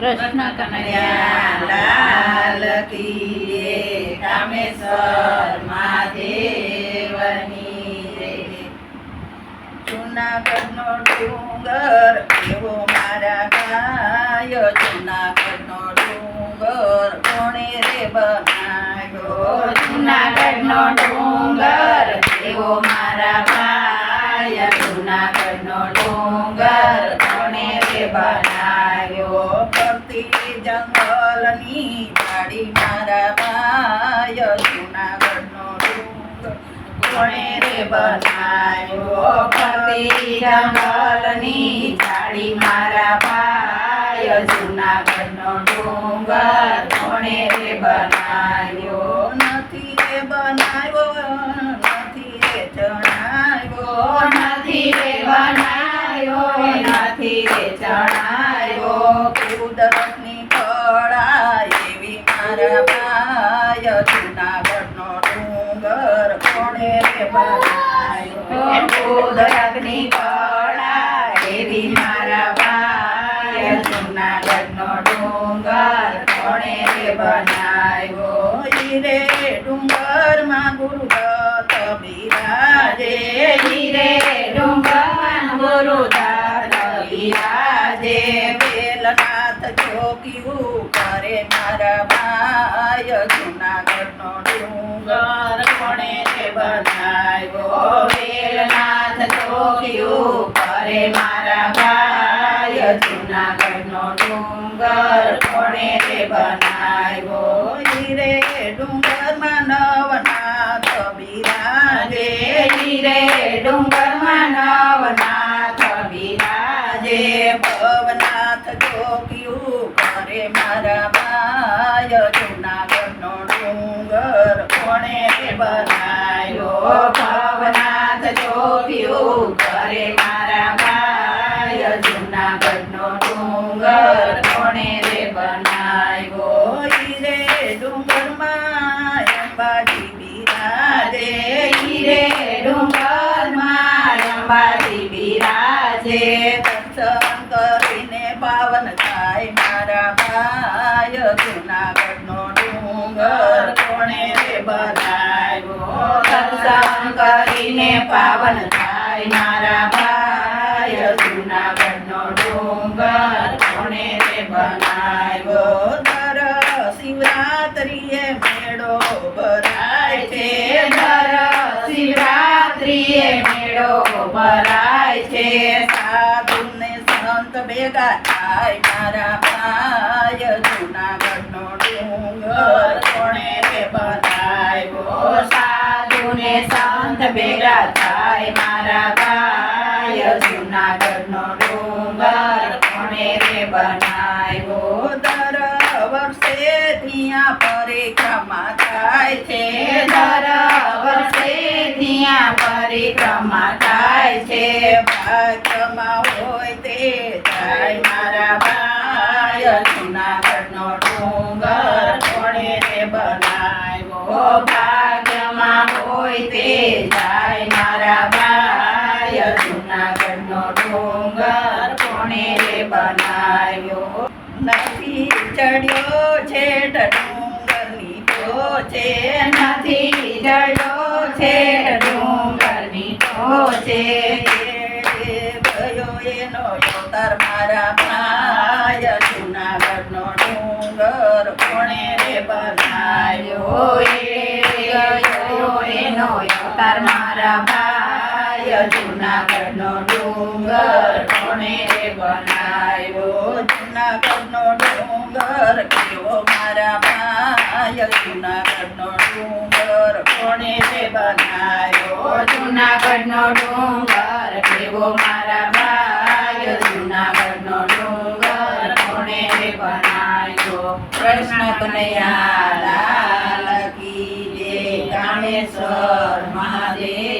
કૃષ્ણ કનૈયા લાલ કી જય. કામેશ્વર મહાદેવની રે જુનાગઢનો ડુંગર એવો મારા ગાયો જુનાગઢનો ડુંગર કોણે રે બનાવ્યો જુનાગઢનો ડુંગર એવો મારા ભાઈ જુનાગઢનો ડુંગર કોણે રે બનાવ્યો જંગલની વાડી મારા ભાઈ જુનાગઢનો કોણે રે બનાવ્યો? ફરતી જંગલની જાળી મારા ભાઈ જુનાગઢનો ડુંગર. કોણે રે બનાવ્યો? નથી રે બનાવ્યો, નથી રે જણાવ્યો નથી રે બનાવ્યો, નથી રે ચણાયો કુદરતની કળા એવી મારા ભાઈ. જુનાગઢનો ડુંગર કોણે રે કુદરતની કળા એવી મારા ભાઈ. જુનાગઢનો ડુંગર કોણે રે બનાવ્યો રે ડુંગરમાં ગુરુદત્ત બિરાજે જૂનાગઢનો ડુંગર કોણે રે બનાવ્યો નવનાથ બિરાજે હીરે ડુંગરમાં ભવનાથ ચોક્યું કરે મારા ભાઈ જૂનાગઢનો ડુંગર કોણે બનાયો ભવનાથ ચોક્યું કરે મારા ભાઈ જૂનાગઢનો ડુંગર કોણે રે બનાવ્યો? હીરે ડુંગરમાં અંબાજી બિરાજે. હીરે ડુંગરમાં અંબાજી બિરાજે. દર્શન કરીને પાવન થાય મારા ભાઈ. જૂનાગઢનો ડુંગર કોને રે બનાવ્યો? દર શિવરાત્રિએ મેળો ભરાય છે. દર શિવરાત્રિએ મેળો ભરાય છે. સાધુ ને સંત ભેગા થાય મારા ભાઈ. જૂનાગઢનો ભેગા થાય મારા ભાઈ. જૂનાગઢનો ડુંગર કોણે રે બનાવ્યો? દર વર્ષે ત્યાં પરિક્રમા થાય છે. દર વર્ષે ત્યાં પરિક્રમા થાય છે. ભાગ્યમાં હોય તે થાય મારા ભાઈ. જૂનાગઢનો ચડ્યો છે ડુંગરની ટોચે. નથી ચડ્યો છે ડુંગરની ટોચે. ગયો એનો અવતાર મારા ભાઈ. જુનાગઢનો ડુંગર કોણે રે બનાયો એ ગયો એનો અવતાર મારા ભાઈ. જૂનાગઢનો ડુંગર કોણે રે બનાવ્યો? જુનાગઢનો ડુંગર કેવો? મારા ભાઈ જુનાગઢનો ડુંગર કોણે રે બનાવ્યો? જુનાગઢનો ડુંગર કેવો? મારા ભાઈ જુનાગઢનો ડુંગર કોણે રે બનાવ્યો? કૃષ્ણ કનૈયા લાલ કી જય કામેશ્વર મહાદેવ.